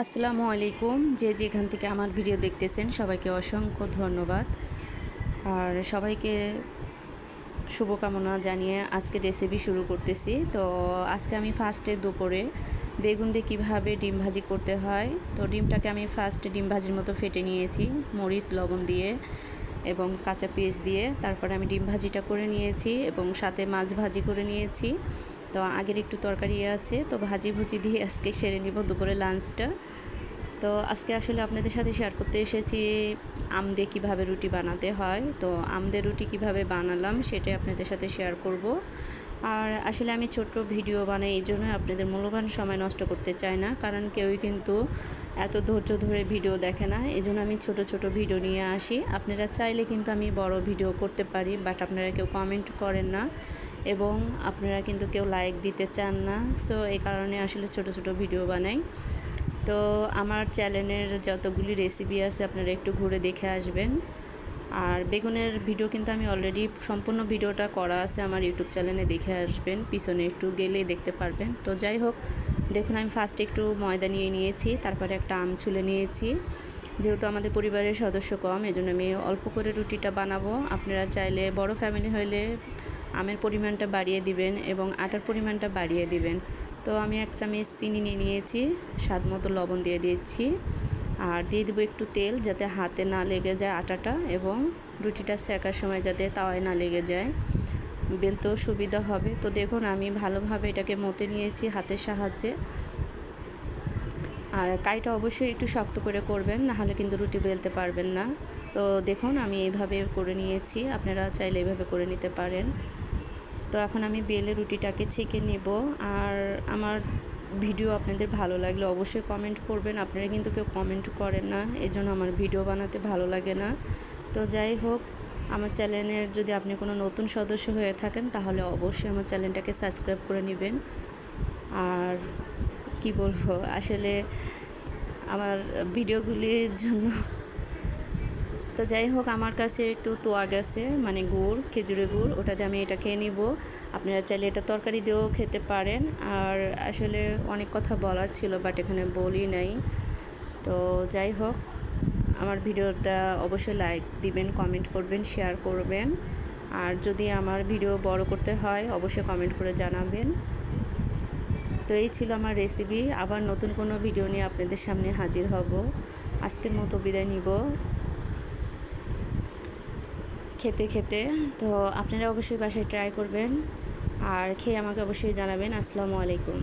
আসসালামু আলাইকুম। যে যেখান থেকে আমার ভিডিও দেখতেছেন, সবাইকে অসংখ্য ধন্যবাদ। আর সবাইকে শুভকামনা জানিয়ে আজকে রেসিপি শুরু করতেছি। তো আজকে আমি ফার্স্টে দুপুরে বেগুন দিয়ে কীভাবে ডিম ভাজি করতে হয়, তো ডিমটাকে আমি ফার্স্টে ডিম ভাজির মতো ফেটে নিয়েছি, মরিচ, লবণ দিয়ে এবং কাঁচা পেঁয়াজ দিয়ে। তারপরে আমি ডিম ভাজিটা করে নিয়েছি এবং সাথে মাছ ভাজি করে নিয়েছি। তো আগের একটু তরকারি আছে, তো ভাজি ভুজি দিয়ে আজকে সেরে নিব দুপুরে লাঞ্চটা তো আজকে আসলে আপনাদের সাথে শেয়ার করতে এসেছি, আম দিয়ে কীভাবে রুটি বানাতে হয়। তো আমদের রুটি কীভাবে বানালাম সেটাই আপনাদের সাথে শেয়ার করব। আর আসলে আমি ছোট্ট ভিডিও বানাই, এই জন্য আপনাদের মূল্যবান সময় নষ্ট করতে চাই না, কারণ কেউই কিন্তু এত ধৈর্য ধরে ভিডিও দেখে না। এই জন্য আমি ছোট ছোট ভিডিও নিয়ে আসি। আপনারা চাইলে কিন্তু আমি বড় ভিডিও করতে পারি বাট আপনারা কেউ কমেন্ট করেন না। এবং আপনারা কিন্তু কেউ লাইক দিতে চান না। সো এই কারণে আসলে ছোট ছোট ভিডিও বানাই। তো আমার চ্যানেলের যতগুলি রেসিপি আছে, আপনারা একটু ঘুরে দেখে আসবেন। আর বেগুনের ভিডিও কিন্তু আমি অলরেডি সম্পূর্ণ ভিডিওটা করা আছে আমার ইউটিউব চ্যানেলে দেখে আসবেন। পিছনে একটু গেলেই দেখতে পারবেন। তো যাই হোক, দেখুন, আমি ফার্স্টে একটু ময়দা নিয়ে নিয়েছি, তারপরে একটা আম ছুলে নিয়েছি। যেহেতু আমাদের পরিবারের সদস্য কম, এজন্য আমি অল্প করে রুটিটা বানাবো। আপনারা চাইলে বড় ফ্যামিলি হলে আমের পরিমাণটা বাড়িয়ে দিবেন এবং আটার পরিমাণটা বাড়িয়ে দিবেন। তো আমি এক চামচ চিনি নিয়ে নিয়েছি, স্বাদ মতো লবণ দিয়ে দিয়েছি আর দিয়ে দেবো একটু তেল যাতে হাতে না লেগে যায় আটাটা এবং রুটিটা সেকার সময় যাতে তাওয়ায় না লেগে যায়। বেলতেও সুবিধা হবে। তো দেখুন, আমি ভালোভাবে এটাকে মতে নিয়েছি হাতের সাহায্যে। আর কাইটা অবশ্যই একটু শক্ত করে করবেন, নাহলে কিন্তু রুটি বেলতে পারবেন না। তো দেখুন, আমি এইভাবে করে নিয়েছি, আপনারা চাইলে এইভাবে করে নিতে পারেন। তো এখন আমি বেলে রুটিটাকে ছেঁকে নেব। আর আমার ভিডিও আপনাদের ভালো লাগলে অবশ্যই কমেন্ট করবেন। আপনারা কিন্তু কেউ কমেন্ট করেন না এই জন্য আমার ভিডিও বানাতে ভালো লাগে না। তো যাই হোক, আমার চ্যানেলের যদি আপনি কোনো নতুন সদস্য হয়ে থাকেন, তাহলে অবশ্যই আমার চ্যানেলটাকে সাবস্ক্রাইব করে নেবেন। আর কি বলব? আসলে আমার ভিডিওগুলির জন্য তো যাই হোক, আমার কাছে একটু তোয়া গেছে মানে গুড়, খেজুরের গুড় ওটাতে আমি এটা খেয়ে নিব। আপনারা চাইলে এটা তরকারি দিয়েও খেতে পারেন। আর আসলে অনেক কথা বলার ছিল বাট এখানে বলি নাই। তো যাই হোক, আমার ভিডিওটা অবশ্যই লাইক দিবেন কমেন্ট করবেন শেয়ার করবেন। আর যদি আমার ভিডিও বড় করতে হয়, অবশ্যই কমেন্ট করে জানাবেন। তো এই ছিল আমার রেসিপি আবার নতুন কোনো ভিডিও নিয়ে আপনাদের সামনে হাজির হব। আজকের মতো বিদায় নিব। খেতে খেতে। তো আপনারা অবশ্যই বাসায় ট্রাই করবেন। আর খেয়ে আমাকে অবশ্যই জানাবেন। আসসালামু আলাইকুম।